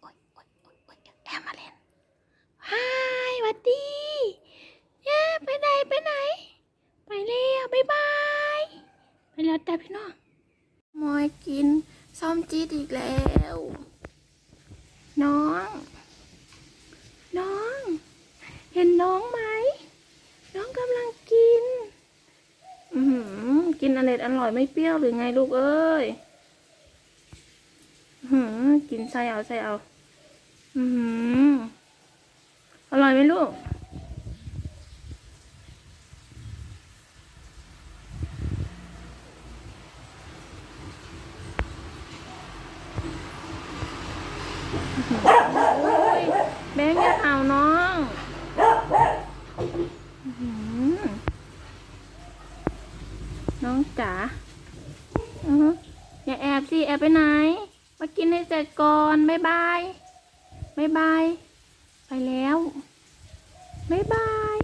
โอ้ยโอแเลนฮายวัดดีเย้ไปไหนไปไหน ไปเร็วบ๊ายบายไปแล้วแต่พี่น้องมอยกินซ้อมจีดอีกแล้ว น้อง น้อง เห็นน้องไหม น้องกำลังกิน อืมกินอร่ออร่อยไม่เปรี้ยวหรือไงลูกเอ้ย กินใส่เอาใส่เอา อือหือร่อยไหมลูกโอ้ยแบงค์อย่าเอาน้องอื้อหือน้องจ๋าอือฮึอย่าแอบสิ แอบไปไหน มากินให้เสร็จก่อนบ๊ายบายบ๊ายบาย ไปแล้วบ๊ายบาย